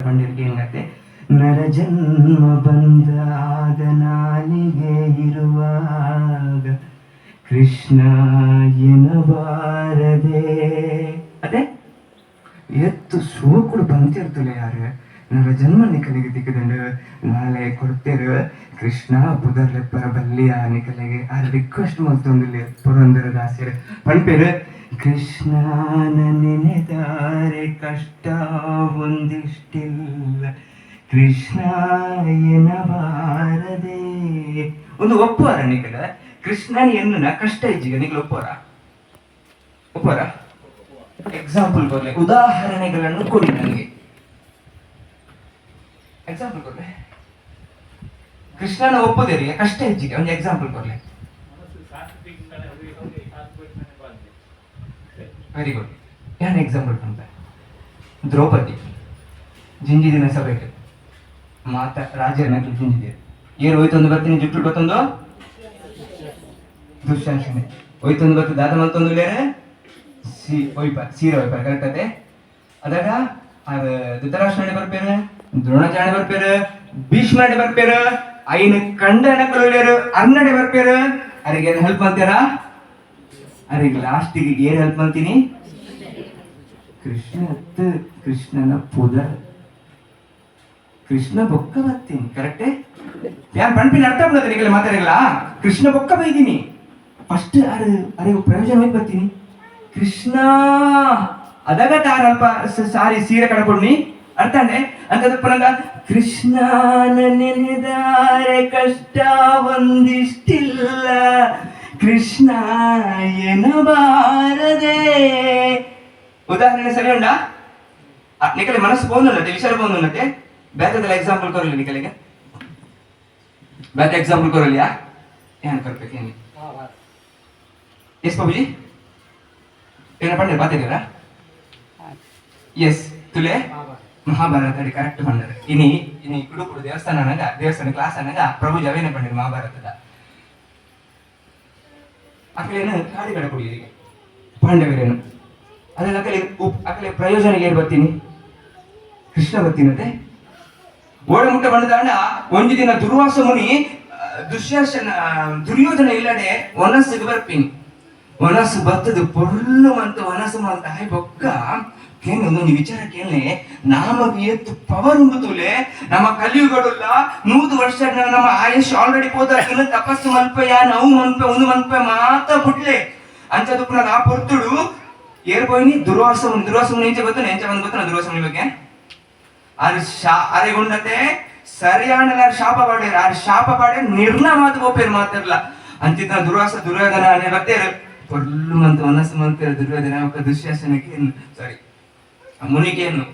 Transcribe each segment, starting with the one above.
ಕೊಂಡಿರ್ಗೇನತ್ತೆ ನರ ಜನ್ಮ ಬಂದಾದ ನಾಲಿಗೆ ಇರುವಾಗ ಕೃಷ್ಣ ಎನ್ನಬಾರದೆ ಅದೇ ಎತ್ತು ಸೋಕುಡು ಬಂತಿರ್ತಲ್ಲ ಯಾರು ನರ ಜನ್ಮ ನಿಖಲಿಗೆ ದಿಕ್ಕದಂಡು ನಾಳೆ ಕೊಡ್ತೇರು. ಕೃಷ್ಣ ಬುಧರ್ಲೆಪ್ಪರ ಬಲ್ಲಿಯ ನಿಖಲೆಗೆ ಆ ರಿಕ್ವೆಸ್ಟ್ ಮಲ್ತೊಂದಿಲ್ಲ ಪುರಂದರ ದಾಸರು ಪಣ್ಪೇರು ಕೃಷ್ಣನ ನೆನೆದಾರೆ ಕಷ್ಟ ಒಂದಿಷ್ಟಿಲ್ಲ. ಕೃಷ್ಣ ಎನ್ನಬಾರದೆ. ಒಂದು ಒಪ್ಪುವಾರ ನಿಖಲ ಕೃಷ್ಣನ ಎನ್ನ ಕಷ್ಟ ಇಜ್ಜಿಗ ನಿಖಲ ಒಪ್ಪುವಾರ? ಒಪ್ಪುವಾರ? ಎಕ್ಸಾಂಪಲ್ ಬರ್ಲಿ. ಉದಾಹರಣೆಗಳನ್ನು ಕೊಡಿ ನನಗೆ ಎಕ್ಸಾಂಪಲ್ ಕೊಡ್ಲೆ ಕೃಷ್ಣನ ಒಪ್ಪುದೇರಿ ಕಷ್ಟ ಹೆಚ್ಚಿಗೆ. ಒಂದು ಎಕ್ಸಾಂಪಲ್ ಕೊಡ್ಲಿ. ವೆರಿ ಗುಡ್ ಏನು ಎಕ್ಸಾಂಪಲ್ ಅಂತ ದ್ರೌಪದಿ. ಜಿಂಜಿದಿನ ಸಭೆಗೆ. ಮಾತ ರಾಜರನ್ನ ಜಿಂಜಿದೆ ಏನು ಹೋಯ್ತೊಂದು ಬರ್ತೀನಿ, ಜುಟ್ಟು ಗೊತ್ತೊಂದು ದುಶ್ಯಾಸನೆ ಹೋಯ್ತೊಂದು ಬರ್ತೀನಿ, ದಾದ ಮತ್ತೊಂದು ಬೇರೆ ಸಿ ಒಯ್ಪ ಸೀರೆ ಒಯ್ಪ ಕರೆಕ್ಟ್ ಅದೇ? ಅದಾಗ ಅದು ಧೃತರಾಷ್ಟ್ರನೇ ಬರ್ಪೇರು? ದ್ರೋಣಾಚಾರ್ಯ ಬರ್ಪೇರು? ಭೀಷ್ಮರಡೆ ಬರ್ಪೇರು? ಐನ ಕಂಡ ಕಳೋಳ್ಯಾರು ಅರ್ನಡೆ ಬರ್ಪೇರು. ಅವ್ರಿಗೆ ಏನ್ ಹೆಲ್ಪ್ ಅಂತೀರಾ? ಅವ್ರಿಗೆ ಲಾಸ್ಟಿಗೆ ಏನ್ ಹೆಲ್ಪ್ ಅಂತೀನಿ? ಕೃಷ್ಣ ಕೃಷ್ಣನ ಪುದರ್ ಕೃಷ್ಣ ಬೊಕ್ಕ ಬರ್ತೀನಿ ಕರೆಕ್ಟೇ ಯಾನ್ ಪಣ್ಪಿನ ಅರ್ಥ ಈಗಲೇ ಮಾತಾಡಿಲ್ಲ ಕೃಷ್ಣ ಬೊಕ್ಕ ಬೈದೀನಿ. ಫಸ್ಟ್ ಅರೆ ಅರೆ ಪ್ರಯೋಜನ ಹೋಗಿ ಬರ್ತೀನಿ. ಕೃಷ್ಣ ಅದಾಗ ತಾರಲ್ಪ ಸಾರಿ ಸೀರೆ ಕಡ್ಕೊಂಡಿ ಅರ್ಥಾನೆ? ಅಂತದ ಪುನಃ ಕೃಷ್ಣ ನೆನೆದಾರೆ ಕಷ್ಟ ಒಂದಿಷ್ಟಿಲ್ಲ. ಕೃಷ್ಣ ಎನ್ನಬಾರದೆ. ಉದಾಹರಣೆ ಸರಿ ಉಂಡ ನಿಕಲೆ ಮನಸ್ಸು ಬಂದು ಅನ್ನತ್ತೆ ವಿಚಾರ ಬಂದು ಅನ್ನತ್ತೆ ಬೇಕದಲ್ಲ ಎಕ್ಸಾಂಪಲ್ ಕೊರಲಿ ನಿಕಲಿಗೆ ಬೇಕ ಎಕ್ಸಾಂಪಲ್ ಕೊರಲಿಯಾ ಏನು ಕರ್ಬೇಕು ಏನು? ಎಸ್ ಬಾಬುಜಿ. ಏನ ಪಂಡೆ ಬಾತಿದ್ದೀರಾ ಎಸ್ ತುಲೆ? ಮಹಾಭಾರತ ಕರೆಕ್ಟ್ ಪಂಡರೆ ಇನಿ ಇನಿ ಕುಡುಕುಡು ದೇವಸ್ಥಾನ ಅನ್ನಂಗ ದೇವಸ್ಥಾನ ಕ್ಲಾಸ್ ಅನ್ನಂಗ ಪ್ರಭು ಜವೇನ ಪಂಡಿರು ಮಹಾಭಾರತದ. ಅಕಲೇನು ಕಾಡಿಗಳ ಕುಡಿಯರಿಗೆ ಪಾಂಡವರೇನು? ಅದೆಲ್ಲ ಅಕಲೆ ಅಕಲೆ ಪ್ರಯೋಜನ ಏನು ಬರ್ತೀನಿ? ಕೃಷ್ಣ ಬರ್ತೀನಂತೆ ಓಡ ಮುಟ್ಟ ಬಂಡದಾಂಡ ಒಂದು ದಿನ ದುರ್ವಾಸ ಮುನಿ ದುಶ್ಯಾಸನ, ದುರ್ಯೋಧನ ಇಲ್ಲಡೆ ಒನಸ್ಸಿಗೆ ಬರ್ತೀನಿ. ಮನಸ್ಸು ಬತ್ತದ ಪೊರ್ಲು ಅಂತ ಮನಸ್ಸು ಮಾಲ್ತ ಹಾಯ್ ಬೊಕ್ಕ ಕೇನು ಒಂದು ವಿಚಾರ ಕೇಳಿ ನಾಮಗ ಎತ್ತು ಪವರ್ ಉಂಬುತ್ತುಲೆ ನಮ್ಮ ಕಲಿಯುಗಡುಲ್ಲ ನೂರು ವರ್ಷ ನಮ್ಮ ಆಯುಷ್ ಆಲ್ರೆಡಿ ಹೋದ ಇನ್ನು ತಪಸ್ಸು ಮನ್ಪೆಯ ನಾವು ಮನ್ಪೆ ಒಂದು ಮನ್ಪೆ ಮಾತ್ರ ಬಿಡ್ಲೆ ಅಂಚದು ಪುನಃ ನಾ ಪೊರ್ತುಡು. ಏರ್ಬೋಯ್ನಿ ದುರ್ವಾಸ ದುರ್ವಾಸ ಮುಂಚೆ ಬತ್ತಾನೆ ಎಂಚ ಬಂದು ಬತ್ತಾನ, ದುರ್ವಾಸ ಬಗ್ಗೆ. ಆರು ಶಾ ಅರೆಗೊಂಡತೆ ಸರಿಯಾಣ ಶಾಪ ಪಾಡ್ಯಾರ. ಆರು ಶಾಪ ಪಾಡ್ಯಾರ ನಿರ್ಣಯ ಮಾತು ಒಪ್ಪೇರು ಮಾತಾಡಲ್ಲ ಅಂತಿದ್ದ ದುರ್ವಾಸ, ದುರ್ಯೋಧನ ಅನೇ ಬರ್ತೇರು ಪೊಳ್ಳು ಅಂತ ಮನಸ್ಸು ದುರ್ಯೋಧನ ಒಕ್ಕ ದುಶ್ಯಾಸನಕ್ಕೆ ಸಾರಿ ಮುನಿಗೇನು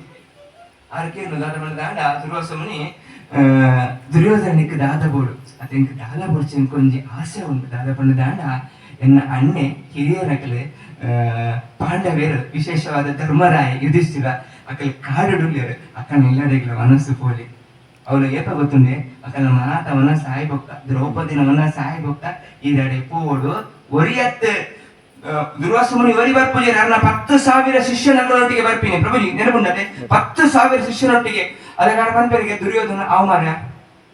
ಆರ್ಕೇನು ದಾಟ ದಾಂಡ ದುರ್ವಾಸ ಮುನಿ ಆ, ದುರ್ಯೋಧನಕ್ಕೆ ದಾದ ಬೋಡು ಅದಕ್ಕೆ ದಾದ ಬೋಡ್ಸಿ ಕೊಂಜಿ ಆಸೆ ಉಂಟು. ದಾದ ಪಂಡ ದಾಂಡ ಎನ್ನ ಅಣ್ಣೆ ಹಿರಿಯರಕಲೆ ಪಾಂಡವೇರು ವಿಶೇಷವಾದ ಧರ್ಮರಾಯ ಯುಧಿಷ್ಠಿರ ಅಕಲ್ ಕಾಡುಡುಲ್ಯರು ಅಕ್ಕನ ಇಲ್ಲಡೆಗಳ ಮನಸ್ಸು ಪೋಲಿ ಅವಳು ಏಪ ಗೊತ್ತುಂಡೆ? ಅಕಲ ಮಾತ ಮನ ಸಾಯ್ಬೊಕ್ಕ ದ್ರೌಪದಿನ ಮನ ಈ ಇದಡೆ ಪೋಡು ಒರಿಯತ್ ದುರ್ವಾಸ ಮುನಿ ಒರಿ ಬರ್ಪುಜಿ ನನ್ನ ಪತ್ತು ಸಾವಿರ ಶಿಷ್ಯನಗಳೊಟ್ಟಿಗೆ ಬರ್ಪಿನಿ ಪ್ರಭುಜಿ ನೆನಪುಂಡತೆ ಪತ್ತು ಸಾವಿರ ಶಿಷ್ಯನೊಟ್ಟಿಗೆ ಕಾರಣ ಬಂದವರಿಗೆ ದುರ್ಯೋಧನ ಅವಮಾನ.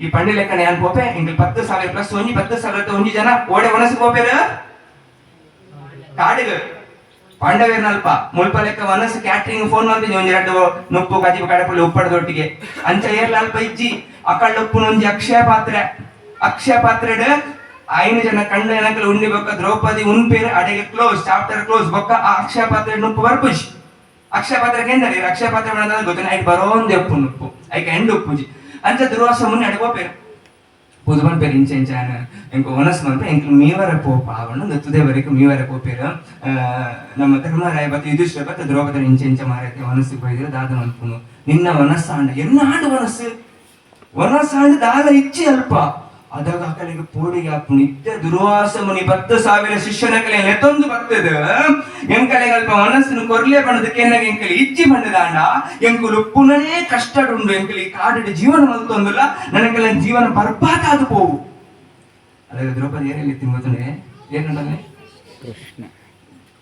ಈ ಪಂಡಿ ಲೆಕ್ಕನೆ ಅನ್ ಪೋಪೆ ಹಿಂಗೆ ಪತ್ತು ಸಾವಿರ ಪ್ಲಸ್ ಒಂಜಿ ಪತ್ತು ಸಾವಿರ ಒಂಜಿ ಜನ ಓಡೆ ಒಣಸು ಪೋಪೆರ ಕಾಡಿಗೆ. ಪಾಂಡವೇರ್ನಲ್ಪ. ಮುಲ್ಪ ಲೆಕ್ಕ ಮನಸ್ಸು ಕ್ಯಾಟ್ರಿಂಗ್ ಫೋನ್ ಮಾಡಿ ಒಂದ್ ಎರಡು ನುಪ್ಪು, ಕಜಿಬು ಕಡಪಲ್ಲಿ ಉಪ್ಪಡದೊಟ್ಟಿಗೆ. ಅಂಚ ಏರ್ಲ ಅಲ್ಪ ಇಜ್ಜಿ ಅಕಳ್ ಉಪ್ಪು ಒಂಜಿ ಅಕ್ಷಯ ಪಾತ್ರೆ ಅಕ್ಷಯ ಪಾತ್ರೆಡ್ ఆయన జన కండ వెనకల ఉండి ఒక ద్రౌపది ఉన్ పేరు అడిగే క్లోజ్ చాప్టర్ క్లోజ్ ఒక్క అక్షయపాత్ర నుప్పు వరకు అక్షయపాత్ర ఏందని అక్షయపాత్ర గొత్తని ఆయన బరోంది అప్పు నొప్పు ఆయన ఎండు ఉప్పుజి అంత దుర్వాసముని అడగో పేరు. పొదుమని పేరు ఇంచాయన ఇంకో ఓనస్ అంటే ఇంక మీ వర పోపావను దత్తుదే వరకు మీ ವರ నమ్మ ನಮ್ಮ ಧರ್ಮರಾಯ ಬತ್ತ ಯುಧಿಷ್ಠಿರ ಬತ್ತ ದ್ರೌಪದಿ ಇಂಚೆಂಚ ಮಾರಕ್ಕೆ ಮನಸ್ಸಿಗೆ ಹೋಗಿದ್ರೆ ದಾದ ಅನ್ಪುನು ನಿನ್ನ ವನಸ್ಸಾಂಡ వనస్సు? ವನಸ್ಸು ವನಸ್ಸಾಂಡ ದಾದ ಇಚ್ಚಿ ಅಲ್ಪ ಅದಾಗ ಅಕಲಿಗೆ ಪೋಡಿಗೆ ಆಪ್ ನಿತ್ಯ ದುರ್ವಾಸ ಮುನಿ ಪತ್ತು ಸಾವಿರ ಶಿಷ್ಯನ ಕಲೆ ಎತ್ತೊಂದು ಬರ್ತದ. ಕಲೆ ಅಲ್ಪ ಮನಸ್ಸನ್ನು ಕೊರ್ಲೆ ಬಣ್ಣದಕ್ಕೆ ಎನ್ನಗೆ ಎಂಕಲಿ ಇಜ್ಜಿ ಬಣ್ಣದಾಂಡ ಎಂಕುಲು ಪುನನೇ ಕಷ್ಟಡುಂಡು ಎಂಕಲಿ ಕಾಡಿಡ ಜೀವನ ಮಲ್ತೊಂದುಲ್ಲ ನನಗೆಲ್ಲ ಜೀವನ ಬರ್ಬಾದ ಆದು ಪೋವು. ಅದಾಗ ದ್ರೌಪದಿ ಏನಲ್ಲಿ ತಿಂಗೊತ್ತನೆ ಏನಂದ್ರೆ ಕೃಷ್ಣ.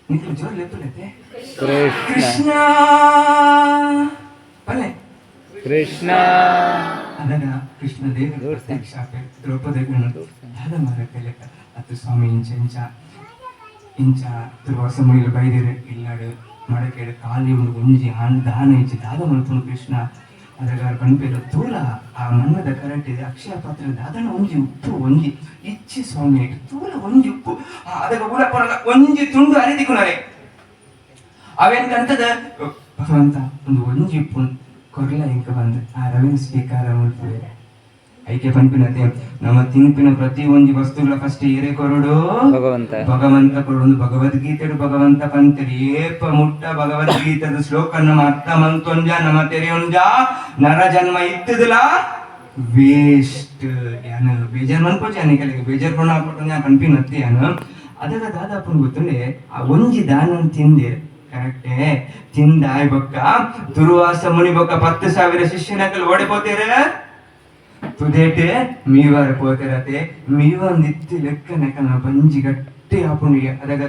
ನಿಂತು ಜೋರ್ ಲೆಪ್ಪುಲೈತೆ ಕೃಷ್ಣ. ಕೃಷ್ಣ. ಬಲ್ಲೆ ಕೃಷ್ಣ. ಅದನ್ನ ಕೃಷ್ಣ ದೇವರು ಪ್ರತ್ಯಕ್ಷ ದ್ರೌಪದಿ ದಾದ ಮಾರಕ್ಕೆ ಲೆಕ್ಕ ಅತ್ತು ಸ್ವಾಮಿ ಇಂಚ ಇಂಚ. ಇಂಚ ದುರ್ವಾಸ ಮುನಿಲು ಬೈದಿರು. ಇಲ್ಲಾಡು ಮಡಕೇಡು ಕಾಲಿ ಒಂದು ಒಂಜಿ ಹಾನ್ ದಾನ ಇಂಚಿ ದಾದ ಮಲ್ಪುನು ಕೃಷ್ಣ. ಅದರ ಪಂಪೇರು ತೂಲ ಆ ಮಣ್ಣದ ಕರೆಂಟ್ ಇದೆ ಅಕ್ಷಯ ಪಾತ್ರ ದಾದನ ಒಂಜಿ ಉಪ್ಪು ಒಂಜಿ ಇಚ್ಚಿ ಸ್ವಾಮಿ ಆಯ್ತು. ತೂಲ ಒಂಜಿ ಉಪ್ಪು. ಅದಾಗ ಪರಗ ಒಂಜಿ ತುಂಡು ಅರಿದಿಕ್ಕುನರೆ ಅವೇನ್ ಕಂತದ ಭಗವಂತ ಒಂದು ಒಂಜಿ ಉಪ್ಪು ಕೊರ್ಲ ಇಂಕ ಬಂದು. ಆ ರವಿನ ಸ್ವೀಕಾರ ಮಾಡ್ತದೆ ಐಕೆ ಪಂಪಿನತೆ ನಮ್ಮ ತಿಂಪಿನ ಪ್ರತಿ ಒಂದು ವಸ್ತುಗಳ ಫಸ್ಟ್ ಏರೆ ಕೊರಡು ಭಗವಂತ. ಭಗವಂತ ಕೊರೊಂದು ಭಗವದ್ಗೀತೆ ಭಗವಂತ ಪಂತರಿ ಏಪ ಮುಟ್ಟ ಭಗವದ್ಗೀತದ ಶ್ಲೋಕ ನಮ್ಮ ಅರ್ಥ ಮಂತೊಂಜ ನಮ್ಮ ತೆರೆಯೊಂಜ ನರ ಜನ್ಮ ಇತ್ತದಲ್ಲ. ವೇಸ್ಟ್ ಯಾನ ಬೇಜಾರ್ ಮನ್ಕೋಚ ಯಾನಿಕಲಿಗೆ ಬೇಜಾರ್ ಕೊಂಡು ಹಾಕ್ಬಿಟ್ಟು ಪಂಪಿನತ್ತೆ ಯಾನು? ಅದರ ದಾದಾಪನ್ ಗೊತ್ತುಂಡೆ ಆ ಒಂಜಿ ದಾನ ತಿಂದೆ ಕರೆಕ್ಟ್? ತಿಂದಾಯ್ ಬೊಕ್ಕ ದುರ್ವಾಸ ಮುನಿ ಬೊಕ್ಕ ಪತ್ತು ಸಾವಿರ ಶಿಷ್ಯನಕಲ್ಲಿ ಓಡಿಪೋತೀರ? ತುದೇಟೆ, ಮೀವಾರ ಮೀವ ನಿತ್ತಿ ಲೆಕ್ಕ ನಕ ಬಂಜಿ ಗಟ್ಟಿ ಹಾಪುಣಿಗೆ ಅದಾಗ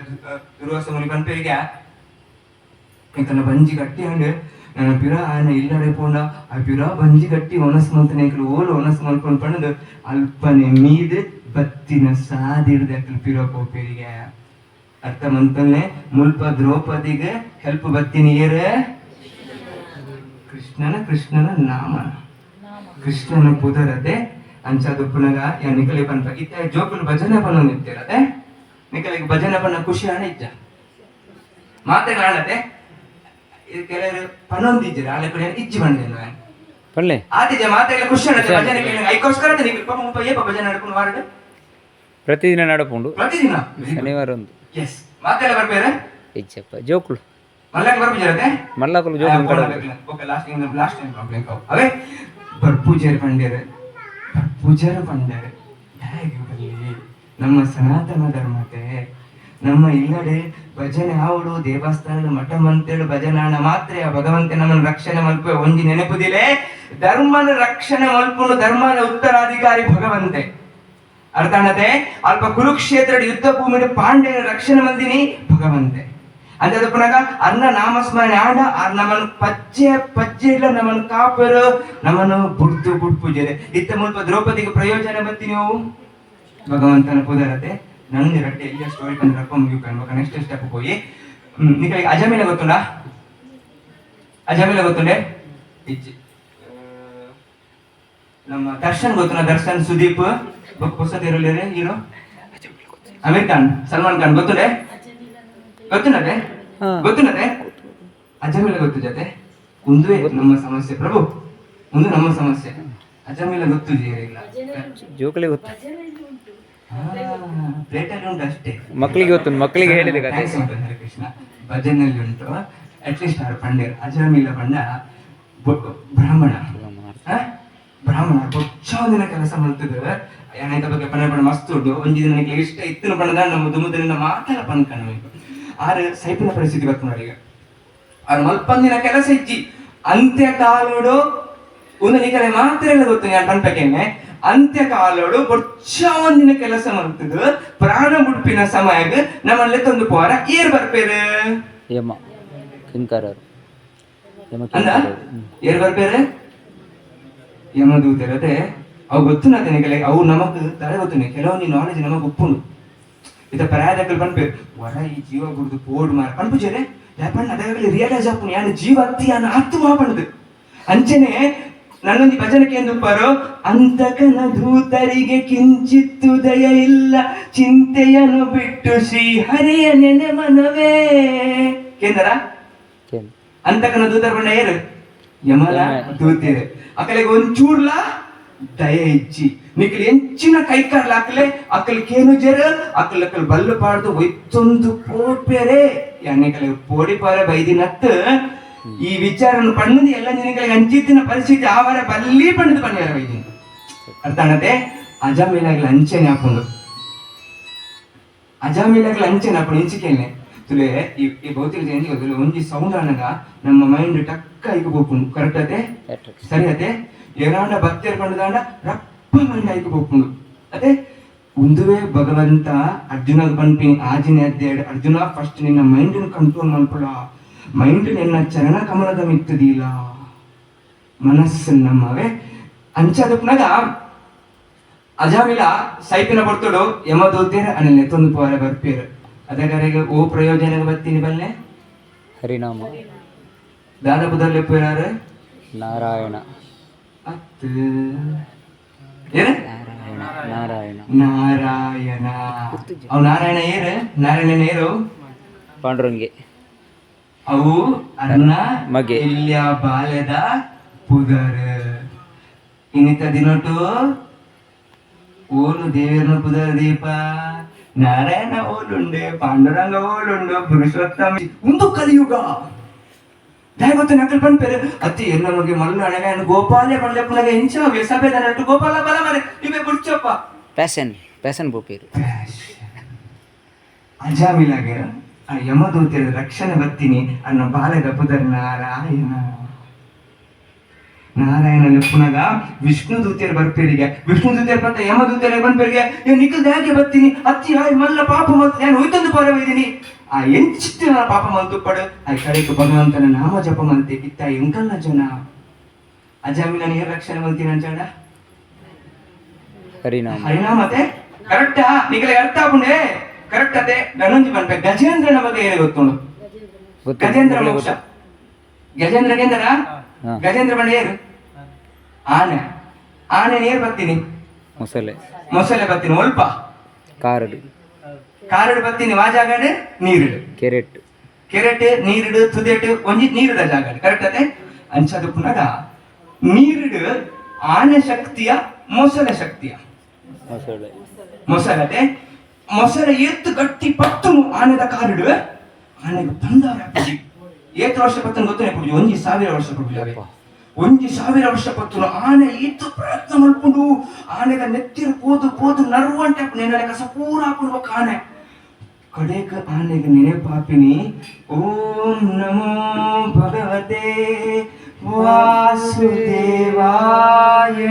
ದುರ್ವಾಸ ಮುನಿ ಬಂದ್ಪೇರಿಗೆ ಯಾಕಂದ್ರೆ ಬಂಜಿ ಗಟ್ಟಿ ಹಂಗೆ ನನ್ನ ಪಿರ ಆಯ್ನ ಇಲ್ಲಡೆ ಪೋಂಡ, ಆ ಪಿರ ಬಂಜಿ ಗಟ್ಟಿ ಒನಸ್ ಮಂತನೆ ಓಲ್ ಒನಸ್ ಮಲ್ಕೊಂಡು ಪಣದು ಅಲ್ಪನೆ ಮೀದೆ ಬತ್ತಿನ ಸಾದಿಡ್ದೆ ಅಕ್ಕ ಪಿರ ಪೋಪೇರಿಗೆ. ಅರ್ಥ ಮಂತನೆ ಮುಲ್ಪ ದ್ರೌಪದಿಗೆ ಹೆಲ್ಪ್ ಬತ್ತಿನ ಏರ? ಕೃಷ್ಣನ ಕೃಷ್ಣನ ನಾಮ. ಕೃಷ್ಣನ ಪುದರತೆ ಅಂಚಾದು ಪುನಗ ಯಾ ನಿಕಲಿ ಪನ್ಪ ಇತ್ತ ಜೋಕುಲು ಭಜನೆ ಪನ್ನ ನಿಂತಿರತೆ ನಿಕಲಿಗೆ ಭಜನೆ ಪನ ಖುಷಿ ಹಣ ಇಜ್ಜ. ಮಾತೆಗಳತೆ ಇದು ಕೆಲವರು ಪನ್ನೊಂದಿದ್ದೀರ ಆಲೆ ಕಡೆ ಇಜ್ಜಿ ಬಂದಿಲ್ಲ ಪಳ್ಳೆ ಆತಿಜ ಮಾತೆಗಳ ಖುಷಿ ಹಣ ಭಜನೆ ಕೇಳಿ ಐಕೋಸ್ಕರ ನಿಕಲಿ ಪಾಪ ಮುಪ್ಪ ಏಪ ಭಜನೆ ನಡ್ಕೊಂಡು ವಾರಡೆ ಪ್ರತಿದಿನ ನಡಪುಂಡು ಪ್ರತಿದಿನ? ಶನಿವಾರ ಒಂದು. ಎಸ್ ಮಾತೆಲ್ಲ ಬರ್ಬೇರೆ? ಇಚ್ಚಪ್ಪ ಜೋಕುಳು. ಮಲ್ಲಕ್ಕೆ ಬರ್ಬಿಜರತೆ ಮಲ್ಲಾಕುಲು ಜೋಕುಲು ಕಡ ಅವೇ? ಪೂಜಾರಿ ಪಂಡ್ಯರು. ಪೂಜಾರ ಪಂಡ್ಯರು. ಹೇಗೆ ಬರಲಿ? ನಮ್ಮ ಸನಾತನ ಧರ್ಮತೆ ನಮ್ಮ ಇಲ್ಲಡೆ ಭಜನೆ ಆವಡು ದೇವಸ್ಥಾನದ ಮಠ ಮಂತೇಳು ಭಜನಾಣ ಮಾತ್ರ ಆ ಭಗವಂತ ನಮ್ಮನ್ನು ರಕ್ಷಣೆ ಮಲ್ಪ ಒಂಜಿ ನೆನಪುದಿಲೆ ಧರ್ಮನ ರಕ್ಷಣೆ ಮಲ್ಪುನು ಧರ್ಮನ ಉತ್ತರಾಧಿಕಾರಿ ಭಗವಂತೆ. ಅರ್ಥಾಣತೆ ಅಲ್ಪ ಕುರುಕ್ಷೇತ್ರ ಯುದ್ಧ ಭೂಮಿಯ ಪಾಂಡ್ಯನ ರಕ್ಷಣೆ ಮಂದಿನಿ ಭಗವಂತೆ. ಅಂದದ ಪುನಗ ಅನ್ನ ನಾಮಸ್ಮರಣೆ ಆಡ ಆ ನಮ್ಮನ್ನು ಪಚ್ಚೆ ಪಚ್ಚೆ ಇಲ್ಲ ನಮ್ಮನ್ನು ಕಾಪರು ನಮ್ಮನ್ನು ಬುಡ್ತು ಬುಡ್ ಪೂಜೆರೆ ಇತ್ತ ಮುಲ್ಪ ದ್ರೌಪದಿಗೆ ಪ್ರಯೋಜನ ಬತ್ತಿ ನೀವು? ಭಗವಂತನ ಪೂಜಾರತೆ ನಂದು ರಟ್ಟೆ ಎಲ್ಲ ಸ್ಟೋರಿ ಕಂಡು ರಪ್ಪ ಮುಗಿಬೇಕು ನೆಕ್ಸ್ಟ್ ಸ್ಟೆಪ್ ಹೋಗಿ. ಹ್ಮ್ ನಿಮಗೆ ಅಜಮೀನ ಗೊತ್ತುಂಡ ಅಜಮೀನ ಗೊತ್ತುಂಡೆ ಇಜ್ಜಿ. ಆ, ನಮ್ಮ ದರ್ಶನ್ ಗೊತ್ತುನಾ ದರ್ಶನ್ ಸುದೀಪ್ ಹೊಸದ ಹೊಸ ಏನು ಹೀರೋ? ಅಮೀರ್ ಖಾನ್ ಸಲ್ಮಾನ್ ಖಾನ್ ಗೊತ್ತುಡೆ ಗೊತ್ತಿನದೆ ಗೊತ್ತಿನದೆ ಅಜಮಿಲ ಗೊತ್ತು ಜೊತೆ? ಒಂದುವೇ ನಮ್ಮ ಸಮಸ್ಯೆ ಪ್ರಭು. ಒಂದು ನಮ್ಮ ಸಮಸ್ಯೆ. ಅಜಮೀಲ ಗೊತ್ತು ಇಲ್ಲ. ಜೋಕುಳಿಗೆ ಗೊತ್ತು. ಪ್ಲೇಟಲ್ಲಿ ಉಂಟು ಅಷ್ಟೇ. ಮಕ್ಕಳಿಗೆ ಗೊತ್ತು ಮಕ್ಕಳಿಗೆ ಹೇಳಿದೆ ಕೃಷ್ಣ ಭಜನಲ್ಲಿ ಉಂಟು. ಅಟ್ಲೀಸ್ಟ್ ಆರು ಪಂಡ್ಯ ಅಜಮೀಲ ಪಂಡ ಬ್ರಾಹ್ಮಣ? ಬ್ರಾಹ್ಮಣ ಬೊಚ್ಚ ಕೆಲಸ ಮಾಡ್ತಿದ್ದೇವೆ ಏನಾಯ್ತ ಬಗ್ಗೆ ಪಣ ಪಣ ಮಸ್ತ್ ಉಂಟು. ಒಂಜಿ ದಿನ ನನಗೆ ಇಷ್ಟ ಇತ್ತಿನ ಪಣದ ನಮ್ಮ ದುಮ್ಮದಿನ ಮಾತಾಡ ನಮಗೆ ಆರು ಸೈಪಿನ ಪರಿಸ್ಥಿತಿ ಬರ್ತಾರೆ ಈಗ. ಆರು ಮಲ್ಪಂದಿನ ಕೆಲಸ ಇಜ್ಜಿ. ಅಂತ್ಯ ಕಾಲೋಡು ಒಂದು ನಿಕಲೆ ಮಾತ್ರ ಎಲ್ಲ ಗೊತ್ತು ನಾನು ಪಂಪಕೆನೆ ಅಂತ್ಯ ಕಾಲೋಡು ಬೊಚ್ಚ ಒಂದಿನ ಕೆಲಸ ಮಾಡ್ತಿದ್ದು. ಪ್ರಾಣ ಉಡುಪಿನ ಸಮಯಕ್ಕೆ ನಮ್ಮಲ್ಲಿ ತಂದು ಪೋರ ಏರ್ ಬರ್ಪೇರು. ಯಮ್ಮ ಕಿಂಕರರು. ಏರ್ ಬರ್ಪೇರು? ಯಮದೂತರದೆ ಅವು ಗೊತ್ತು ನಾ ನಿಕಲೆ ಅವು ನಮಕ್ ತಲೆ ಗೊತ್ತು ಕೆಲವೊಂದು ನಾಲೆಜ್ ನಮಗ್ ಉಪ್ಪುಂಡು ಇತ ಪರಾಯದಕ್ಕಲ್ ಪನ್ಪೇರು ವರ ಈ ಜೀವ ಗುರುದು ಪೋಡ್ ಮಾರ ಪನ್ಪುಜರೆ ಯಾಪಣ್ಣ ಅದಾಗಲಿ ರಿಯಲೈಸ್ ಆಪುನು ಯಾನ ಜೀವ ಅತ್ತಿ ಯಾನ ಆತ್ಮ ಪಣದು ಅಂಚನೆ ನನ್ನೊಂದು ಭಜನಕ್ಕೆ ಎಂದು ಬರೋ ಅಂತಕನ ದೂತರಿಗೆ ಕಿಂಚಿತ್ತು ದಯ ಇಲ್ಲ ಚಿಂತೆಯನ್ನು ಬಿಟ್ಟು ಶ್ರೀ ಹರಿಯ ನೆನೆ ಮನವೇ. ಕೇಂದ್ರ? ಕೇಂದ್ರ. ಅಂತಕನ ದೂತರ ಬಣ್ಣ ಏರು ಯಮಲ. ದೂತೇರು. ಅಕಲಿಗೆ ಒಂಚೂರ್ಲ ದಯ ಇಜ್ಜಿ. ನಿಕಲ್ ಎಂಚಿನ ಕೈಕಾರ್ಲ ಅಕಲೆ ಅಕಲ್ಕೇನು ಜರ, ಅಕಲ್ ಅಕಲ್ ಬಲ್ಲು ಪಾಡ್ದು ಒಯ್ತೊಂದು ಪೋಪೆರೆ ಯಾನೆಕಲೆ ಪೋಡಿ ಪಾರ ಬೈದಿನತ್ ಈ ವಿಚಾರನ ಪಣ್ಣದು ಎಲ್ಲ ನಿನಗಳಿಗೆ ಅಂಚಿತ್ತಿನ ಪರಿಸ್ಥಿತಿ ಆವರ ಬಲ್ಲಿ ಪಣ್ಣದು ಪಣ್ಣ ಬೈದಿನ. ಅರ್ಥ ಅನ್ನದೆ ಅಜಾಮೀನಾಗ್ಲ ಅಂಚೆನೆ ಹಾಕೊಂಡು. ಅಜಾಮೀನಾಗ್ಲ ಅಂಚೆನೆ ಹಾಕೊಂಡು ಇಂಚಿಕೆನೆ ತುಲೆ ಈ ಈ ಭೌತಿಕ ಜಯಂತಿ ಗೊತ್ತಿಲ್ಲ ಒಂಜಿ ಸೌಂಡ್ ಅನ್ನಗ ನಮ್ಮ ಮೈಂಡ್ ಟಕ್ಕ ಐಕು ಬೋಪುಂಡು ಕರೆಕ್ಟ್ ಅತೆ Correct. ಸರಿ ಅತೆ ಎರಾಂಡ ಭಕ್ತಿಯರ್ ಪಂಡದಾಂಡ ರಪ್ಪ ಮೈಂಡ್ ಐಕು ಬೋಪುಂಡು ಅತೆ ಒಂದುವೇ ಭಗವಂತ ಅರ್ಜುನ ಪನ್ಪಿ ಆಜಿನ ಅದ್ದೇಡ್ ಅರ್ಜುನ ಫಸ್ಟ್ ನಿನ್ನ ಮೈಂಡ್ ಕಂಟ್ರೋಲ್ ಮಾಡ್ಕೊಳ ಮೈಂಡ್ ನಿನ್ನ ಚರಣ ಕಮಲದ ಮಿತ್ತದಿಲ್ಲ ಮನಸ್ಸು ನಮ್ಮವೇ ಅಂಚದಪ್ಪನಾಗ ಅಜಾಮಿಲ ಸೈಪಿನ ಬರ್ತೋಡು ಯಮದೂತೀರ ಅನ್ನ ನೆತ್ತೊಂದು ಪೋರ ಬರ್ಪೀರು ಅದಗರೆಗೆ ಓ ಪ್ರಯೋಜನ ಬರ್ತೀನಿ ಬಲ್ಲೆ ಹರಿನಾಮ. ದಾದಪದಲ್ಲಿ ಪೇರಾರು ನಾರಾಯಣ. ಅತ್ತು. ಏನ ನಾರಾಯಣ. ನಾರಾಯಣ. ನಾರಾಯಣ. ಅವು ನಾರಾಯಣ ಏರು ನಾರಾಯಣನ ಏರು ಪಾಂಡುರಂಗೆ. ಅವು ಅನ್ನ ಮಗೆ. ಇಲ್ಲಿಯ ಬಾಲ್ಯದ ಪುದರ್. ಇನ್ನಿತ ದಿನಟು ಓನು ದೇವರನ್ನ ಪುದರ್ ದೀಪ. ನಾರಾಯಣ ಓಲುಂಡೆ ಪಾಂಡುರಂಗ ಓಲುಂಡು ಪುರುಷೋತ್ತಮ ಒಂದು ಕಲಿಯುಗ ದಯವತ್ತು ನಕಲ್ ಪನ್ಪೇರು ಅತಿ ಎಲ್ಲ ನಮಗೆ ಮಲ್ಲ ಅಣಗಾಯನ ಗೋಪಾಲೆ ಬಂಡಪ್ಪನಾಗ ಇಂಚ ಸಭೆದ ನಟ್ಟು ಗೋಪಾಲ ಬಲ ಮರೆ ಇವೇ ಬಿಡ್ಚಪ್ಪ ಪ್ಯಾಸನ್ ಪ್ಯಾಸನ್ ಬೋಪೇರು ಅಜಾಮಿಲಾಗೆ ಆ ಯಮದೂತರ ರಕ್ಷಣೆ ಬರ್ತೀನಿ ಅನ್ನ ಬಾಲದ ಪುದರ್ ನಾರಾಯಣ ನಾರಾಯಣ ಪುನಗ ವಿಷ್ಣು ದೂತಿಯರು ಬರ್ಪೇರಿಗೆ ವಿಷ್ಣು ದೂತಿಯರು ಬಂತ ಯಮದೂತಿಯರು ಬಂದ್ಪೇರಿಗೆ ನೀವು ನಿಖಲ್ ಯಾಕೆ ಬರ್ತೀನಿ. ಅತ್ತಿ ಆಯ್ ಮಲ್ಲ ಪಾಪ ಮತ್ತು ನಾನು ಹೋಯ್ತಂದು ಪರವಿದ್ದೀನಿ ಆ ಎಂಚಿತ್ತು ನನ್ನ ಪಾಪ ಮಲ್ತು ಪಡು ಆ ಕಡೆಗೆ ಭಗವಂತನ ನಾಮ ಜಪ ಮಂತೆ ಕಿತ್ತ ಎಂಕಲ್ಲ ಜನ. ಅಜಾಮಿ ನಾನು ಏನ್ ರಕ್ಷಣೆ ಮಲ್ತೀನಿ ಅಂಚಂಡ ಹರಿನಾಮ. ಹರಿನಾಮತೆ ಕರೆಕ್ಟಾ? ನಿಗಲೆ ಅರ್ಥ ಆಗುಂಡೆ ಕರೆಕ್ಟ್ ಅದೇ? ಗಣಂಜಿ ಬಂತ ಗಜೇಂದ್ರನ ಬಗ್ಗೆ ಏನು ಗೊತ್ತುಂಡು ಗೊತ್ತು. ಗಜೇಂದ್ರ ಮೋಕ್ಷ. ಗಜೇಂದ್ರ ಗೇಂದ್ರ. ಗಜೇಂದ್ರ ಬಣ್ಣ ಏನು? ಆನೆ. ಆನೆ ನೀರು ಬರ್ತೀನಿ. ಮೊಸಳೆ. ಮೊಸಳೆ ಬರ್ತೀನಿ ಒಲ್ಪ. ಕಾರಡು. ಕಾರಡು ಬರ್ತೀನಿ ವಾಜಾಗಡೆ ನೀರಿಡು. ಕೆರೆಟ್ ಕೆರೆಟ್ ನೀರಿಡು ತುದೆಟ್ ಒಂಜಿ ನೀರಿದ ಜಾಗ ಕರೆಕ್ಟ್ ಅದೇ ಅಂಚದು ಪುನಗ ನೀರಿಡು ಆನೆ ಶಕ್ತಿಯ ಮೊಸಳೆ ಶಕ್ತಿಯ. ಮೊಸಳೆ. ಮೊಸರತೆ ಮೊಸರ ಎತ್ತು ಗಟ್ಟಿ ಪತ್ತು ಆನೆದ ಕಾರಿಡುವೆ ಆನೆಗೆ ಬಂದವರ ಏತು ವರ್ಷ ಪತ್ತನ ಗೊತ್ತೇ ಪೂಜಿ ಒಂಜಿ ಸಾವಿರ ವರ್ಷ ಪೂಜಿ ಒಂಜಿ ಸಾವಿರ ವರ್ಷ ಪತ್ರ ಆನೆ ಇತ್ತು ಪ್ರಯತ್ನ ಮಾಡ್ಕೊಂಡು ಆನೆಗ ನೆತ್ತಿರು ಪೋದು ಪೋದು ನರ್ವಂಟೆ ನೆನೆ ಕಸ ಪೂರ ಹಾಕೊಂಡು ಆನೆ. ಕಡೆಕ ಆನೆಗೆ ಪಾಪಿನಿ ಓಂ ನಮೋ ಭಗವತೆ ವಾಸುದೇವಾಯ.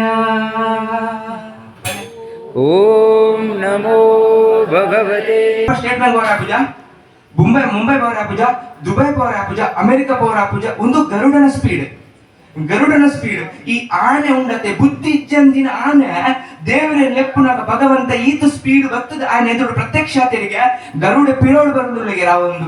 ಓಂ ನಮೋ ಭಗವತೆ. ಸ್ಟೇಟ್ ಬ್ಯಾಂಕ್ ಪವರ್ ಆಪುಜ ಮುಂಬೈ ಮುಂಬೈ ಪವರ್ ಆಪುಜ ದುಬೈ ಪವರ್ ಆಪುಜ ಅಮೆರಿಕ ಪವರ್ ಆಪುಜ ಒಂದು ಗರುಡನ ಸ್ಪೀಡ್ ಗರುಡನ ಸ್ಪೀಡ್ ಈ ಆನೆ ಉಂಡತೆ, ಬುದ್ಧಿ ಚಂದಿನ ಆನೆ, ದೇವರ ಲೆಪ್ಪುನಾಗ ಭಗವಂತ ಈತು ಸ್ಪೀಡ್ ಬತ್ತದ ಆನೆ ಎದುರು ಪ್ರತ್ಯಕ್ಷಾತಿರಿಗೆ ಗರುಡ ಪಿರೋಡ್ ಬರುವುದಿಲ್ಲ ಒಂದು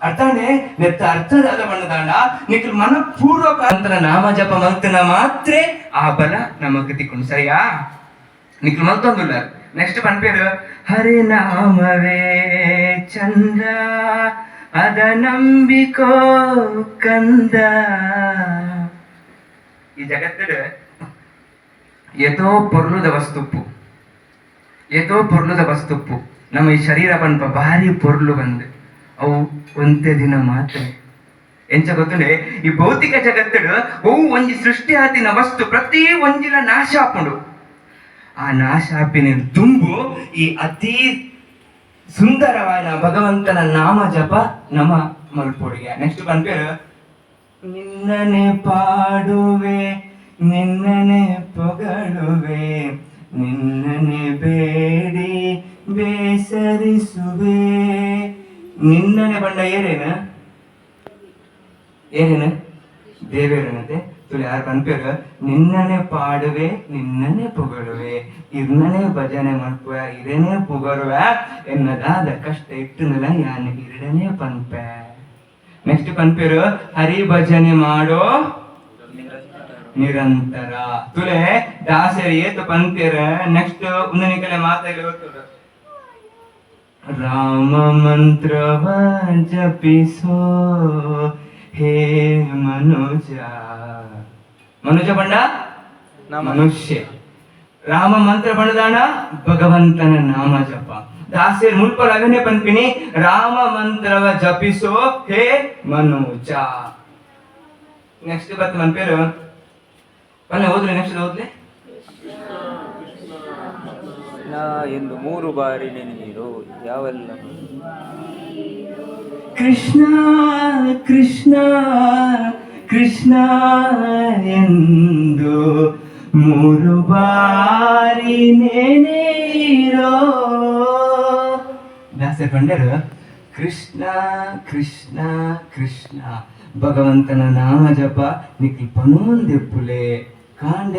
ಅರ್ಥನೇ ನೆತ್ತ ಅರ್ಥದಾದ ಮಣ್ಣದಾಂಡ ನಿಖಿಲ್ ಮನಪೂರ್ವಕ ಅಂತರ ನಾಮ ಜಪ ಮಲ್ತನ ಮಾತ್ರ, ಆ ಬಲ ನಮ್ಮ ಕೃತಿಕೊಂಡು ಸರಿಯಾ? ನಿಖಿಲ್ ಮಲ್ತೊಂದುಲ್ಲ ನೆಕ್ಸ್ಟ್ ಪನ್ಪೇರು ಹರಿನಾಮವೇ ಚಂದ ಅದ ನಂಬಿಕೋ ಕಂದ ಈ ಜಗತ್ತಿಡು ಏತೋ ಪೊರ್ಲುದ ವಸ್ತುಪ್ಪು ಏತೋ ಪೊರ್ಲುದ ವಸ್ತುಪ್ಪು ನಮ್ಮ ಈ ಶರೀರ ಪನ್ಪ ಭಾರಿ ಪೊರ್ಲು ಬಂದು ಅವು ಒಂದೇ ದಿನ ಮಾತ್ರ ಎಂಚ ಗೊತ್ತುಂಡೆ ಈ ಭೌತಿಕ ಜಗತ್ತಡು ಅವು ಒಂಜಿ ಸೃಷ್ಟಿ ಆತಿನ ವಸ್ತು ಪ್ರತಿ ಒಂಜಿಲ ನಾಶ ಆಪುಂಡು ಆ ನಾಶಾಪಿನಿಂದ ತುಂಬು ಈ ಅತಿ ಸುಂದರವಾದ ಭಗವಂತನ ನಾಮ ಜಪ ನಮ ಮಲ್ಪೊಡಿಗೆ. ನೆಕ್ಸ್ಟ್ ಬಂದ್ರೆ ನಿನ್ನನೆ ಪಾಡುವೆ, ನಿನ್ನನೆ ಪೊಗಳುವೆ, ನಿನ್ನನೆ ಬೇಡಿ, ಬೇಸರಿಸುವೆ. ನಿನ್ನನೆ ಬಂಡ ಏರೇನ? ಏನೇನ ದೇವೇರನತೆ ತುಳಿ ಯಾರು ಪನ್ಪೇರು ನಿನ್ನನೆ ಪಾಡುವೆ, ನಿನ್ನನೆ ಪೊಗಳುವೆ, ಇರ್ನನೆ ಭಜನೆ ಮಾಡ್ಕುವ ಇರನೇ ಪುಗರುವ ಎನ್ನದಾದ ಕಷ್ಟ ಇಟ್ಟನಲ್ಲ ಯಾನ್ ಇರಡನೆ ಪನ್ಪೆ. ನೆಕ್ಸ್ಟ್ ಪನ್ಪೇರು ಹರಿ ಭಜನೆ ಮಾಡೋ ನಿರಂತರ. ತುಲೆ, ದಾಸರಿ, ಏತು ಪಂಪೇರ ನೆಕ್ಸ್ಟ್ ಉನ್ನನಿ ಕಡೆ ಮಾತಾಡಿ ರಾಮ ಮಂತ್ರವ ಜಪಿಸೋ ಹೇ ಮನುಜ. ಮನುಜ ಬಂಡ? ಮನುಷ್ಯ. ರಾಮ ಮಂತ್ರ ಬಣದಾಣ? ಭಗವಂತನ ನಾಮ ಜಪ. ದಾಸೇರ್ ಮುಲ್ಪ ಅಗನೆ ಪಂಪಿನಿ ರಾಮ ಮಂತ್ರವ ಜಪಿಸೋ ಹೇ ಮನುಜ. ನೆಕ್ಸ್ಟ್ ಬತ್ ಮನ್ ಪೇರು. ಬನ್ನಿ ಓದ್ರಿ ನೆಕ್ಸ್ಟ್ ಓದ್ಲಿ. ಎಂದು ಮೂರು ಬಾರಿ ನೆನೆದಿರು ಯಾವೆಲ್ಲ ಕೃಷ್ಣ ಕೃಷ್ಣ ಕೃಷ್ಣ ಎಂದು ಮೂರು ಬಾರಿ ನೆನೆಯಿರೋ ವ್ಯಾಸ ಕಂಡರು ಕೃಷ್ಣ ಕೃಷ್ಣ ಕೃಷ್ಣ, ಭಗವಂತನ ನಾಮ ಜಪ ನಿಖಿ ಪನೊಂದೆಪ್ಪುಲೆ ಕಾಂಡ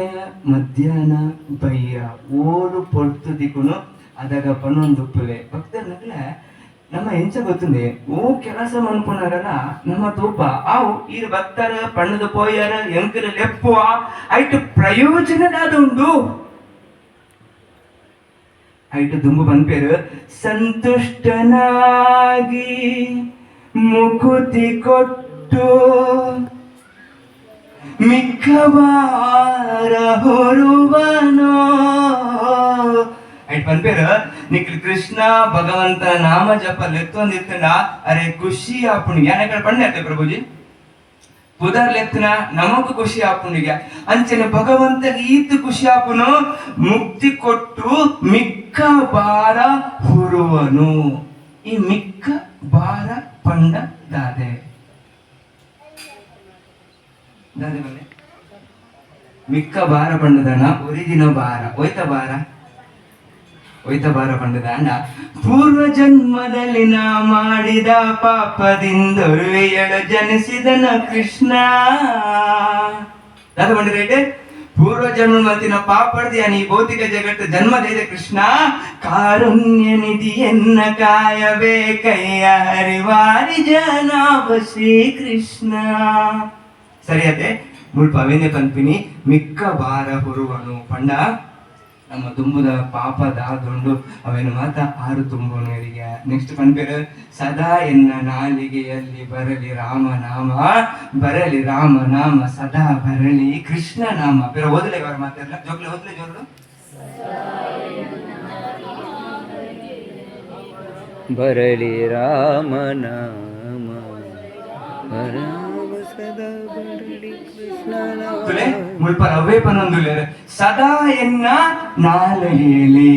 ಮಧ್ಯಾಹ್ನ ಬಯ್ಯ ಓರು ಪೊರ್ತು ದಿಕ್ಕುನು ಅದಾಗ ಪನೊಂದುಪ್ಪುಲೆ ಭಕ್ತರ್ನಗ್ಲ ನಮ್ಮ ಎಂಚ ಗೊತ್ತುಂದೆ ಓ ಕೆಲಸ ಮನ್ಪುನಾಗಲ್ಲ ನಮ್ಮ ತೂಪ ಆವು ಈರು ಭಕ್ತರ ಪಣ್ಣದ ಪೋಯರ ಎಂಕರ ಲೆಪ್ಪುವ ಐಟು ಪ್ರಯೋಜನದಾದುಂಡು ಐಟು ದುಂಬು ಬಂದ್ಪೇರು ಸಂತುಷ್ಟನಾಗಿ ಮುಕುತಿ ಕೊಟ್ಟು ಮಿಕ್ಕವಾರ ಹೊರುವನೋ ಐಟ್ ಬಂದ್ಪೇರು నీకు ಕೃಷ್ಣ ಭಗವಂತನ ನಾಮ జప ఎత్తుందిత్తుండా అరే ఖుషి అప్పుడు ఎనక్కడ ಪ್ರಭುಜಿ? ప్రభుజీ ಕುದರ್ಲೆತ್ತನ ನಮಗೂ ಖುಷಿ ಆಪುನಿಗೆ ಅಂಚನೆ ಭಗವಂತ ಈತ್ ಖುಷಿ ಆಪುನು ಮುಕ್ತಿ ಕೊಟ್ಟು ಮಿಕ್ಕ ಬಾರ ಹುರುವನು. ಈ ಮಿಕ್ಕ ಬಾರ ಪಂಡ ದಾದೆ. ಮಿಕ್ಕ ಬಾರ ಪಂಡದನ ಒರಿಜಿನ ಬಾರ ಒಯ್ತ ಬಾರ ಒಯ್ತ ಬಾರ ಅಣ್ಣ. ಪೂರ್ವ ಜನ್ಮದಲ್ಲಿ ನಾ ಮಾಡಿದ ಪಾಪದಿಂದ ಜನಿಸಿದನ ಕೃಷ್ಣ. ದಾದ ಪಂಡಿತ ಪೂರ್ವ ಜನ್ಮ ಮತ್ತಿನ ಪಾಪಡ್ದಿ ನೀ ಭೌತಿಕ ಜಗತ್ತು ಜನ್ಮದೈದ ಕೃಷ್ಣ. ಕಾರುಣ್ಯ ನಿಧಿಯನ್ನ ಕಾಯಬೇ ಕೈಯಾರಿವಾರಿ ಜನಾಭ ಶ್ರೀ ಕೃಷ್ಣ ಸರಿಯತೆ ಮುಲ್ಪ ಅವೇನೆ ಪಂಪಿನಿ ಮಿಕ್ಕ ಬಾರ ಹುರುವನು ಪಂಡ ನಮ್ಮ ತುಂಬುದ ಪಾಪ ದಾದೊಂಡು ಅವೇನು ಮಾತ ಆರು ತುಂಬುವವರಿಗೆ ನೆಕ್ಸ್ಟ್ ಬಂದ್ಬೇಡ ಸದಾ ಎನ್ನ ನಾಲಿಗೆಯಲ್ಲಿ ಬರಲಿ ರಾಮ ನಾಮ, ಬರಲಿ ರಾಮ ನಾಮ, ಸದಾ ಬರಲಿ ಕೃಷ್ಣ ನಾಮ. ಬೇರೆ ಓದಲೇ ಅವರ ಮಾತೆಲ್ಲ ಜೋಗ್ಲೆ ಓದಲೇ ಜೋರು ಬರಲಿ ರಾಮನಾಮ ಕೃಷ್ಣನ ತುಲೆ ಮುಲ್ಪ ರವ್ವೆ ಪನೊಂದುಲೆ ಸದಾ ಎನ್ನ ನಾಲಗೆಯಲ್ಲಿ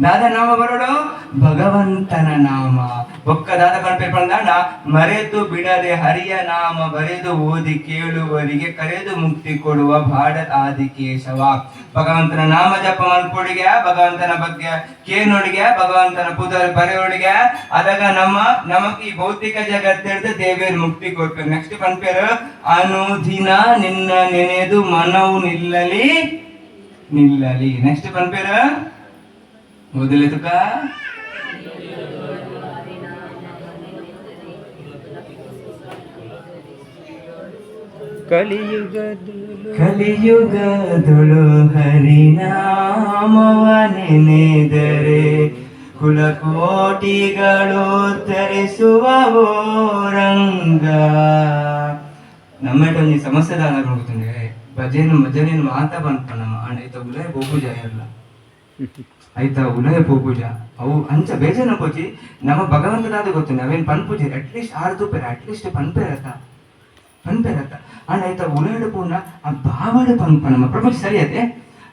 ನಾದ ನಾಮ ಬರೋಡು ಭಗವಂತನ ನಾಮ ಬೊಕ್ಕ ದಾದ ಪಂಪೆ ಪಂದಾಂಡ ಮರೆತು ಬಿಡದೆ ಹರಿಯ ನಾಮ ಬರೆದು ಓದಿ ಕೇಳುವರಿಗೆ ಕರೆದು ಮುಕ್ತಿ ಕೊಡುವ ಬಾಡ ಆದಿ ಕೇಶವ ಭಗವಂತನ ನಾಮ ಜಪ ಮಲ್ಪೊಡಿಗೆ ಭಗವಂತನ ಬಗ್ಗೆ ಕೇನೊಡಿಗೆ ಭಗವಂತನ ಪುದರ್ ಬರೆಯೊಡಿಗೆ ಅದಾಗ ನಮ್ಮ ನಮಗ್ ಈ ಭೌತಿಕ ಜಗತ್ತಿಡ್ದು ದೇವಿಯರ್ ಮುಕ್ತಿ ಕೊಟ್ಟು ನೆಕ್ಸ್ಟ್ ಪಂಪೇರು ಅನುದಿನ ನಿನ್ನ ನೆನೆದು ಮನವು ನಿಲ್ಲಲಿ ನಿಲ್ಲಲಿ. ನೆಕ್ಸ್ಟ್ ಪಂಪೇರು ಮೊದಲೆದುಕ ಕಲಿಯುಗದಲು ಕಲಿಯುಗದೊಳು ಹರಿನಾಮವ ನೆನೆದರೆ ಕುಲಕೋಟಿಗಳು ತರಿಸುವ ರಂಗ ನಮ್ಮಟ ಒಂಜಿ ಸಮಸ್ಯೆ ದಾನ ನೋಡುತ್ತಂದ್ರೆ ಭಜನೆ ಭಜನೆ ಮಾತ ಬಂತ ನಮ್ಮ ಐತ ಉಲಯ ಬೋಪೂಜ ಇರಲ್ಲ ಐತ ಉಲಯ ಪೂಜ ಅವು ಅಂಚ ಬೇಜನ ಪೂಜಿ ನಮ್ಮ ಭಗವಂತನಾದ ಗೊತ್ತು ಪನ್ ಪೂಜೆ ಅಟ್ಲೀಸ್ಟ್ ಆರು ತೂಪೇರ ಅಟ್ಲೀಸ್ಟ್ ಪನ್ಪೇರತ್ತ ಪನ್ಪೇರತ್ತ ಅಣ್ಣ ಐತ ಉಲಯಡು ಪೂರ್ಣ, ಆ ಬಾವಡ ಪನ್ಪ ನಮ್ಮ ಪ್ರಪಂಚ ಸರಿಯತೆ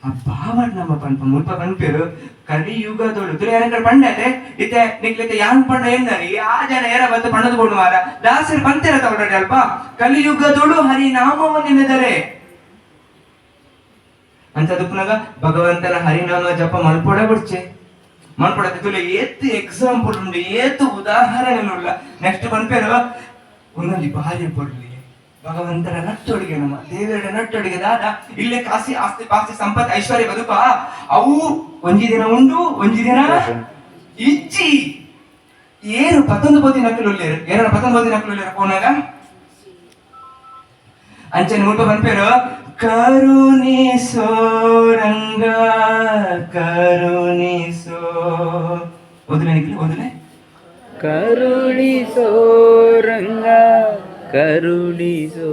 ಆ ಬಾವಡ್ ನಮ್ಮ ಪನ್ಪ ಮುಲ್ಪ ಪನ್ಪೇರು ಕಲಿಯುಗದೊಳು ತುಲೆ ಯಾರ ಪಂಡತೆ ಇತ್ತೆ ನಿಕ್ಲಿತೆ ಯಾನ್ ಪಂಡ ಎಂದರಿ ಆ ಜನ ಏರ ಬಂದು ಪಂಡದ ಕೊಂಡು ಮಾರ. ದಾಸರು ಪಂತೆರ ತಗೊಂಡ್ರೆ ಅಲ್ಪ. ಕಲಿಯುಗದೊಳು ಹರಿನಾಮವನ್ನೆನೆದರೆ ಅಂತ ದುಪ್ಪನಾಗ ಭಗವಂತನ ಹರಿನಾಮ ಜಪ ಮಲ್ಪೊಡ ಬಿಡ್ಚೆ ಮಲ್ಪೊಡತ್ತೆ ತುಲೆ ಏತ್ ಎಕ್ಸಾಂಪಲ್ ಉಂಡು, ಏತ್ ಉದಾಹರಣೆ ಉಳ್ಳ ನೆಕ್ಸ್ಟ್ ಪನ್ಪೇರು ಒಂದೊಂದು ಬಾರಿ ಪೊಡ್ಲಿ ಭಗವಂತನ ನಟ್ಟೊಡಿಗೆ ನಮ್ಮ ದೇವರ ನಟ್ಟೊಡಿಗೆದಾದ ಇಲ್ಲೇ ಕಾಸಿ ಆಸ್ತಿ ಪಾಸ್ತಿ ಸಂಪತ್ತು ಐಶ್ವರ್ಯ ಬದುಕ ಅವು ಒಂಜಿ ದಿನ ಉಂಡು, ಒಂಜಿ ದಿನ ಇಚ್ಚಿ ಏನು ಪತ್ತೊಂದು ಬೋದಿ ನಕಲು ಏನಾರ ಪತ್ತೊಂದು ಬೋದಿ ನಕಲು ಪೋನಾಗ ಅಂಚನೆ ಮುಲ್ಪ ಬಂದ್ಪೇರು? ಸೋರಂಗ ಕರುಣಿ ಸೋ ಓದಲೆ ಓದಲೆ ಕರುಣಿ ರಂಗ ಕರುಣಿಸೋ.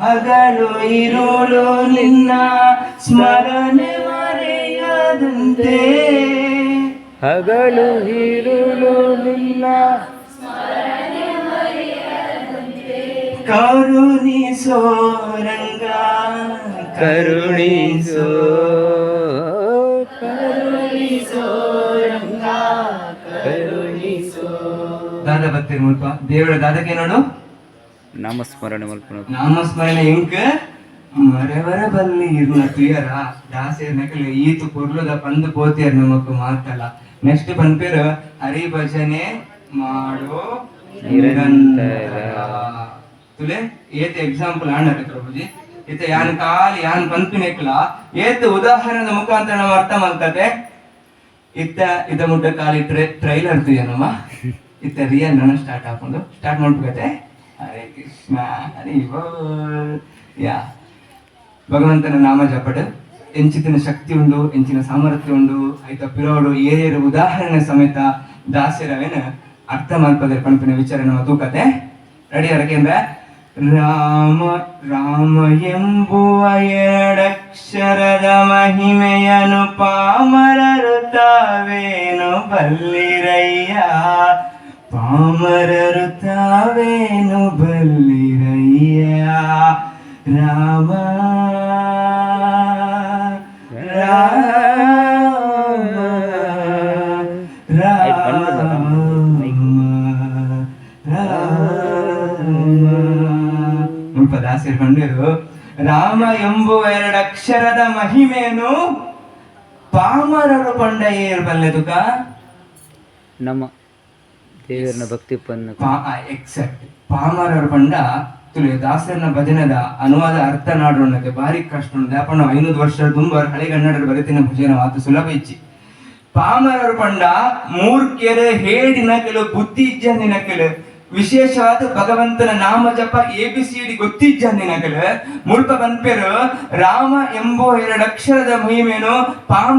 ಹಗಲು ಇರುಳು ನಿನ್ನ ಸ್ಮರಣೆ ಮರೆಯದಂತೆ. ಹಗಲು ಇರುಳು ನಿನ್ನ ಕರುಣಿಸೋ ರಂಗ ಕರುಣಿಸೋ. ಕರುಣಿಸೋ ರಂಗ ಕರುಣಿಸೋ. ದಾದ ಬರ್ತೀರಿ ಮುಲ್ಪ ದೇವರ ದಾದಕ್ಕೆ ನೋಡು ನಾಮಸ್ಮರಣೆ ಮಲ್ಪನ ನಾಮಸ್ಮರಣೆ ಇಂಕ ಮರೆವರ ಬಲ್ಲಿ ಇರ್ನ ತುಯರ ದಾಸೇರ್ ನಕಲು ಈತು ಕೊಡ್ಲದ ಪಂದು ಪೋತಿಯರ್ ನಮಕ್ ಮಾತಲ್ಲ. ನೆಕ್ಸ್ಟ್ ಪನ್ಪೇರು ಹರಿ ಭಜನೆ ಮಾಡೋ ನಿರಂತರ. ತುಲೆ, ಏತ ಎಕ್ಸಾಂಪಲ್ ಆಣ ಪ್ರಭುಜಿ. ಇತ ಯಾನ್ ಕಾಲ್, ಯಾನ್ ಪಂಪಿನೆಕ್ಲ ಏತ ಉದಾಹರಣೆ ಮುಖಾಂತರ ನಾವು ಅರ್ಥ ಮಾಡ್ತದೆ ಇತ್ತ ಇದ ಮುಡ್ಡ ಕಾಲಿ ಟ್ರೈಲರ್ ಟ್ರೈಲರ್ ನಮ್ಮ? ಇತ್ತ ರಿಯಲ್ ನನ್ನ ಸ್ಟಾರ್ಟ್ ಹಾಕೊಂಡು. ಸ್ಟಾರ್ಟ್ ಮಾಡ್ಬೇಕತೆ? ಹರೇ ಕೃಷ್ಣ, ಹರಿ ಬೋಲ್. ಯಾ. ಭಗವಂತನ ನಾಮ ಜಪಡು. ಎಂಚಿತಿನ ಶಕ್ತಿ ಉಂಡು, ಎಂಚಿನ ಸಾಮರ್ಥ್ಯ ಉಂಡು. ಐತ ಪಿರೋಡು ಏರಿಯರ ಉದಾಹರಣೆ ಸಮೇತ ದಾಸ್ಯರವೇನ ಅರ್ಥ ಮಾಡ್ಪದ ಪಣಪಿನ ವಿಚಾರ ನಮ್ಮ ತೂಕತೆ ರೆಡಿ ಯಾಕೆಂದ್ರೆ ರಾಮ ರಾಮ ಎಂಬುವ ಎರಡಕ್ಷರದ ಮಹಿಮೆಯನು ಪಾಮರರು ತಾವೇನು ಬಲ್ಲಿರಯ್ಯ? ಪಾಮರರು ತಾವೇನು ಬಲ್ಲಿರಯ್ಯ? ರಾಮ ರಾಮ ದಾಸರು ಕಂಡಿರು ರಾಮ ಎಂಬುವ ಎರಡಕ್ಷರದ ಮಹಿಮೆಯನ್ನು ಪಾಮರರು ಕೊಂಡ ಏರ್ಬಲ್ಲೆದುಕ ನಮ್ಮ ದೇವರನ್ನ ಭಕ್ತಿ ಪನ್ನ ಎಕ್ಸಾಕ್ಟ್ ಪಾಮರರು ಪಂಡ ತುಳಿ ದಾಸರನ ಭಜನದ ಅನುವಾದ ಅರ್ಥ ನಾಡೋಣಕ್ಕೆ ಭಾರಿ ಕಷ್ಟ ಉಂಟು. ಯಾಪಣ್ಣ ಐನೂರು ವರ್ಷ ತುಂಬ ಹಳೆ ಕನ್ನಡ ಬರೆತಿನ ಭಜನ ಮಾತು ಸುಲಭ ಇಚ್ಚಿ. ಪಾಮರರು ಪಂಡ ಮೂರ್ಖ್ಯರ ಹೇಡಿನ ಕೆಲವು ಬುದ್ಧಿ ಇಜ್ಜಂದಿನ ಕೆಲವು ವಿಶೇಷವಾದ ಭಗವಂತನ ನಾಮ ಜಪ ಎ ಬಿ ಸಿ ಡಿ ಗೊತ್ತಿಜ್ಜಂದಿನ ಕೆಲವು ಮುಲ್ಪ ಬಂದ್ಪೇರು ರಾಮ ಎಂಬೋ ಎರಡಕ್ಷರದ ಮಹಿಮೇನು ಪಾಮ